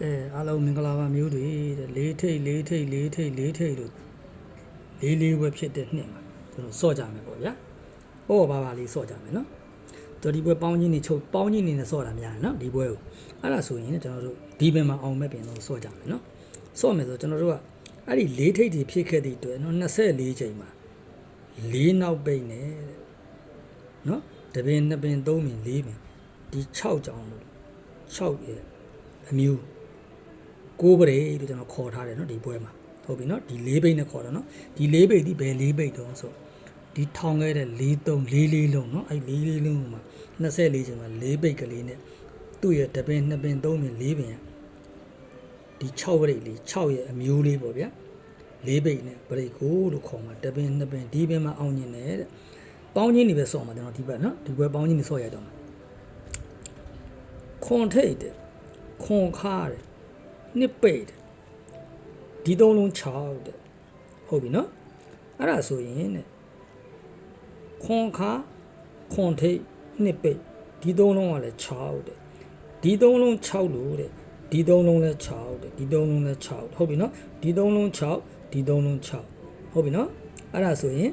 ကဲအားလုံးမင်္ဂလာပါမျိုးတွေတဲ့လေးထိတ်လေးထိတ်လေးထိတ်လေးထိတ်လို့လေးလေးဝက်ဖြစ်တဲ့နှစ်မှာကျွန်တော်စော့ကြမယ်ပေါ့ဗျာ။ပေါ့ပါပါလေးစော့ကြမယ်နော်။တော်ဒီပွဲပေါင်းချင်းနေချုပ်ပေါင်းချင်းနေနဲ့စော့တာများတယ်နော်ဒီပွဲကိုအဲ့ဒါဆိုရင်ကျွန်တော်တို့ဒီဘက်မှာအောင်မဲ့ပြင်တော့စော့ကြမယ်နော်။စော့မယ်ဆိုကျွန်တော်တို့ကအဲ့ဒီလေးထိတ်တွေဖြစ်ခဲ့တဲ့အတွက်နော်24ချိန်မှာလေးနောက်ပိတ်နဲ့တဲ့နော်တပင်နှစ်ပင်သုံးပင်လေးပင်ဒီ6ကြောင်လို့6ရဲ့အမျိုး ကိုးပရေလို့ကျွန်တော်ခေါ်ထားတယ်နော်ဒီပွဲမှာဟုတ်ပြီနော်ဒီလေးဘိတ်နဲ့ခေါ်တာနော်ဒီလေးဘိတ်ဒီဘယ်လေးဘိတ်တော့ဆိုဒီထောင်ခဲ့တဲ့၄3 4လေးလုံးနော်အဲ့၄လေးလုံးမှာ24ချိန်မှာ၄ဘိတ်ကလေးနဲ့သူ့ရဲ့တပင်နှစ်ပင်သုံးပင်၄ပင်ဒီ6ပရိတ်လေး6ရဲ့အမျိုးလေးပေါ့ဗျာ၄ဘိတ်နဲ့ပရိတ်ကိုလို့ခေါ်မှာတပင်နှစ်ပင်ဒီပင်မှာအောင်ညင်တယ်တဲ့ပေါင်းချင်းနေပဲဆော့မှာကျွန်တော်ဒီဘက်နော်ဒီဘက်ပေါင်းချင်းနေဆော့ရတော့မှာခွန်ထိတ်တဲ့ခွန်ခါတဲ့ နှစ်ပိတ်တဲ့ဒီသုံးလုံး6တဲ့ဟုတ်ပြီနော်အဲ့ဒါဆိုရင်တဲ့ခွန်ခါခွန်ထိတ်နှစ်ပိတ်ဒီသုံးလုံးကလည်း6တဲ့ဒီသုံးလုံး6လို့တဲ့ဒီသုံးလုံးလည်း6တဲ့ဒီသုံးလုံးလည်း6ဟုတ်ပြီနော်ဒီသုံးလုံး6ဒီသုံးလုံး6ဟုတ်ပြီနော်အဲ့ဒါဆိုရင်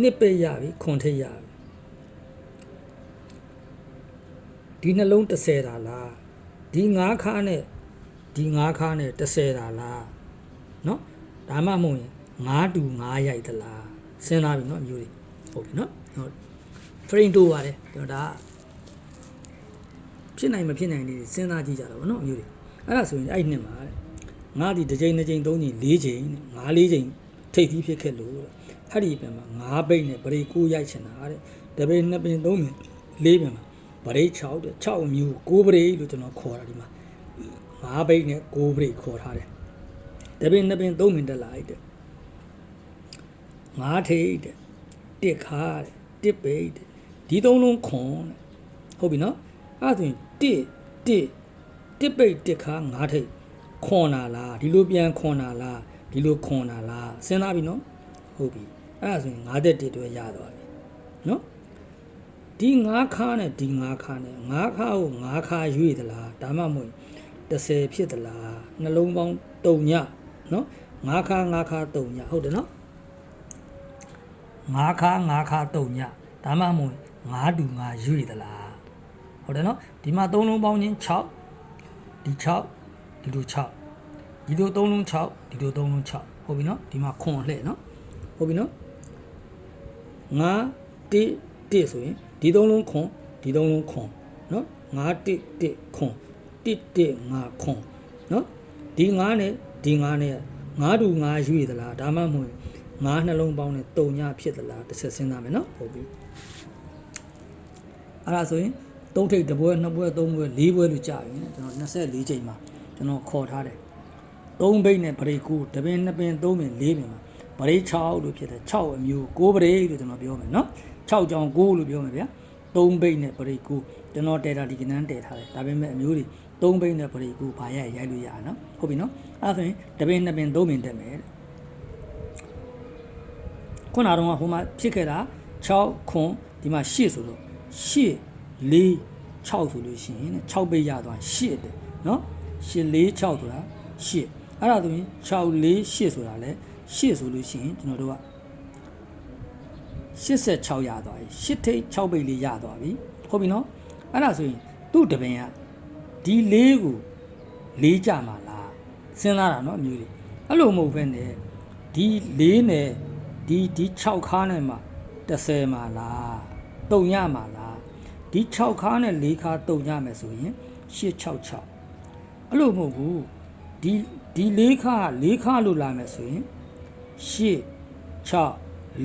နှစ်ပိတ်ရပြီခွန်ထိတ်ရပြီဒီနှလုံး30တာလားဒီ9ခါနဲ့ ဒီ9ခါနဲ့30တာလားเนาะဒါမှမဟုတ်ရင်9တူ9ရိုက်သလားစဉ်းစားပြီเนาะမျိုးတွေဟုတ်ပြီเนาะဟုတ် frame တိုးပါတယ်ကျွန်တော်ဒါဖြစ်နိုင်မဖြစ်နိုင်လေးစဉ်းစားကြည့်ကြတာဗောနော်မျိုးတွေအဲ့ဒါဆိုရင်အဲ့ဒီနှစ်မှာတဲ့ငါဒီတစ်ချိန်တစ်ချိန်သုံးချိန်၄ချိန်ငါးလေးချိန်ထိတ်သီးဖြစ်ခဲ့လို့အဲ့ဒီပြန်မှာငါးပိတ်နဲ့ဗရိတ်ကိုရိုက်ချင်တာတဲ့တပိတ်နှစ်ပင်သုံးပင်လေးပင်မှာဗရိတ်6တဲ့6မျိုး9ဗရိတ်လို့ကျွန်တော်ခေါ်တာဒီမှာ ငါးပိတ်နဲ့9ဗရိတ်ခေါ်ထားတယ်တပိတ်နှစ်ပင်သုံးပင်တက်လာလိုက်တဲ့ငါးထိတ်တဲ့တစ်ခါတဲ့တစ်ပိတ်တဲ့ဒီသုံးလုံးခွန်တဲ့ဟုတ်ပြီနော်အဲ့ဒါဆိုရင်တစ်တစ်တစ်ပိတ်တစ်ခါငါးထိတ်ခွန်လာလားဒီလိုပြန်ခွန်လာလားဒီလိုခွန်လာလားစဉ်းစားပြီနော်ဟုတ်ပြီအဲ့ဒါဆိုရင်ငါးသက်တစ်တွေရသွားပြီနော်ဒီငါးခါနဲ့ဒီငါးခါနဲ့ငါးခါကိုငါးခါရွေ့သလားဒါမှမဟုတ် 30ဖြစ်သလားနှလုံးပေါင်း3ညနော်ငါးခါငါးခါ3ညဟုတ်တယ်နော်ငါးခါငါးခါတုံညဒါမှမဟုတ်ငါးတူငါရွေ့သလားဟုတ်တယ်နော်ဒီမှာသုံးလုံးပေါင်းချင်း6ဒီ6ဒီလို6ဒီလိုသုံးလုံး6ဒီလိုသုံးလုံး6ဟုတ်ပြီနော်ဒီမှာခွန်လှဲ့နော်ဟုတ်ပြီနော်ငါတိတိဆိုရင်ဒီသုံးလုံးခွန်ဒီသုံးလုံးခွန်နော်ငါတိတိခွန် တိတိငါခွန်နော်ဒီငါနဲ့ဒီငါနဲ့ငါတူငါရွေ့သလားဒါမှမဟုတ်ငါနှလုံးပေါင်းနဲ့တုံညဖြစ်သလားတစ်ချက်စဉ်းစားမယ်နော်ဟုတ်ပြီအဲ့ဒါဆိုရင်သုံးထိပ်တစ်ပွဲနှစ်ပွဲသုံးပွဲလေးပွဲလို့ကြာပြီကျွန်တော်24ချိန်မှာကျွန်တော်ခေါ်ထားတယ်သုံးဘိတ်နဲ့ဗရိတ်ကူတပင်နှစ်ပင်သုံးပင်လေးပင်မှာဗရိတ်6လို့ဖြစ်တယ်6အမျိုး6ဗရိတ်လို့ကျွန်တော်ပြောမယ်နော်6ကြောင်9လို့ပြောမယ်ဗျာ သုံးဘိတ်နဲ့ဗရိတ်ကူကျွန်တော်တဲတာဒီကနန်းတဲထားတယ်ဒါပေမဲ့အမျိုးတွေသုံးဘိတ်နဲ့ဗရိတ်ကူဘာရရိုက်လို့ရအောင်နော်ဟုတ်ပြီနော်အဲ့ဒါဆိုရင်တပင်နှစ်ပင်သုံးပင်တက်မယ်တဲ့ခုနကတော့ဟိုမှာဖြစ်ခဲ့တာ6ခွန်ဒီမှာ8ဆိုလို့8 4 6ဆိုလို့ရှိရင်6ပိတ်ရသွား8တဲ့နော်8 4 6ဆိုတာ8အဲ့ဒါဆိုရင်6 4 8ဆိုတာလဲ8ဆိုလို့ရှိရင်ကျွန်တော်တို့က 86ရသွားပြီ8ထိပ်6ပိတ်လေးရသွားပြီဟုတ်ပြီနော်အဲ့ဒါဆိုရင်သူ့တပင်ကဒီလေးကိုလေးကြမှာလားစဉ်းစားတာနော်အမျိုးတွေအဲ့လိုမဟုတ်ဘဲနဲ့ဒီလေးနဲ့ဒီဒီ6ခါနဲ့မှ30မှာလားတုံညမှာလားဒီ6ခါနဲ့4ခါတုံညမယ်ဆိုရင်866အဲ့လိုမဟုတ်ဘူးဒီဒီ4ခါ4ခါလို့လာမယ်ဆိုရင်8 6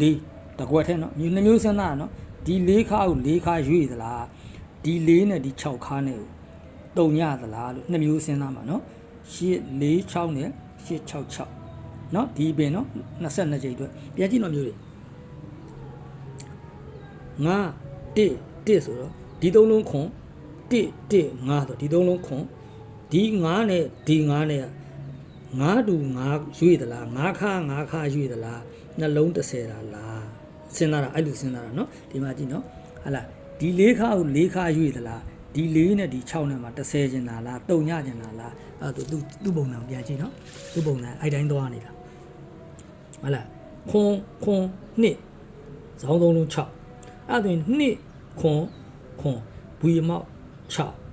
4 တကွက်ထဲနော်မျိုးနှမျိုးစဉ်းစားရနော်ဒီ၄ခါကို၄ခါရွေ့သလားဒီ၄နဲ့ဒီ6ခါနဲ့ကိုတုံရသလားလို့နှမျိုးစဉ်းစားမှာနော်၈၄6နဲ့၈6 6နော်ဒီပင်နော်22ချိန်အတွက်ပြန်ကြည့်နော်မျိုးတွေငါ1 1ဆိုတော့ဒီသုံးလုံးခွန်1 1 5ဆိုဒီသုံးလုံးခွန်ဒီ9နဲ့ဒီ9နဲ့9တူ9ရွေ့သလား9ခါ9ခါရွေ့သလားနှလုံး30တာလား စဉ်းစားတာအဲ့လိုစဉ်းစားတာเนาะဒီမှာကြည့်เนาะဟာလားဒီလေးခါကိုလေးခါရွေ့သလား ဒီ4နဲ့ဒီ6နဲ့မှာ30ကျင်တာလားတုံညကျင်တာလားအဲ့ဒါသူသူ့ပုံစံပြန်ကြည့်နော်သူ့ပုံစံအဲ့တိုင်းသွားနေတာဟုတ်လားခွန်ခွန်နှစ်ဇောင်းသုံးလုံး6အဲ့ဒါဆိုရင်နှစ်ခွန်ခွန်ဘူရမောက်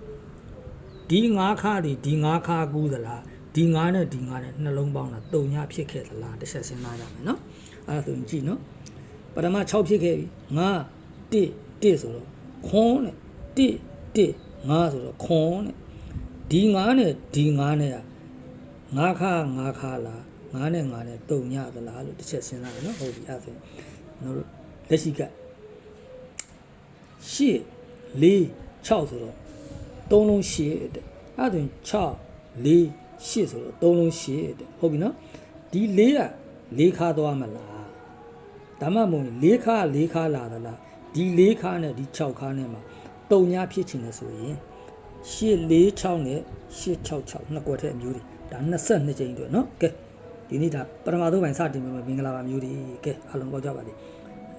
6ဒီငါးခါတွေဒီငါးခါကူးသလားဒီငါးနဲ့ဒီငါးနဲ့နှလုံးပေါင်းတာတုံညဖြစ်ခဲ့သလားတစ်ချက်စဉ်းစားကြမယ်နော်အဲ့ဒါဆိုရင်ကြည့်နော် ပထမ6ဖြစ်ခဲ့ပြီငါ1 1ဆိုတော့ခွန်းနဲ့1 1ငါဆိုတော့ခွန်းနဲ့ဒီငါနဲ့ဒီငါနဲ့ကငါခါငါခါလားငါနဲ့ငါနဲ့တုံညသလားလို့တစ်ချက်စဉ်းစားတယ်နော်ဟုတ်ပြီအဲ့ဒါဆိုရင်ကျွန်တော်တို့လက်ရှိက8 4 6ဆိုတော့3လုံး8တဲ့အဲ့ဒါဆိုရင်6 4 8ဆိုတော့3လုံး8တဲ့ဟုတ်ပြီနော်ဒီ4က4ခါသွားမလား ဒါမှမဟုတ်ရင်၄ခါ၄ခါလာသလားဒီ၄ခါနဲ့ဒီ6ခါနဲ့မှာတုံညာဖြစ်ချင်တယ်ဆိုရင်ရှစ်၄6နဲ့ရှစ်6 6နှစ်ကွက်ထဲအမျိုးတွေဒါ22ကြိမ်အတွက်နော်ကဲဒီနေ့ဒါပထမဆုံးပိုင်းစတင်မှာမင်္ဂလာပါမျိုးတွေကဲအားလုံးပေါက်ကြပါလိမ့်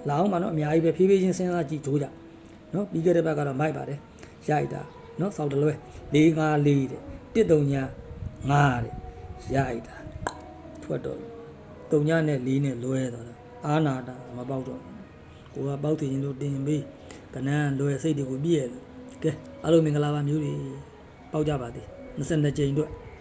လာအောင်ပါနော်အများကြီးပဲဖြည်းဖြည်းချင်းစဉ်းစားကြည့်ကြိုးကြနော်ပြီးခဲ့တဲ့ဘက်ကတော့မိုက်ပါတယ်ရိုက်တာနော်စောက်တလွဲ၄၅၄တဲ့တစ်တုံညာ9တဲ့ရိုက်တာထွက်တော့တုံညနဲ့လေးနဲ့လွဲသွားတာ အာနာတာမပေါက်တော့ဘူးကိုကပေါက်တင်ရင်တို့တင်ပြီးကနန်းလွယ်စိတ်တွေကိုပြည့်ရလို့ကဲအားလုံးမင်္ဂလာပါမျိုးတွေပေါက်ကြပါသည်22ကြိမ်အတွက်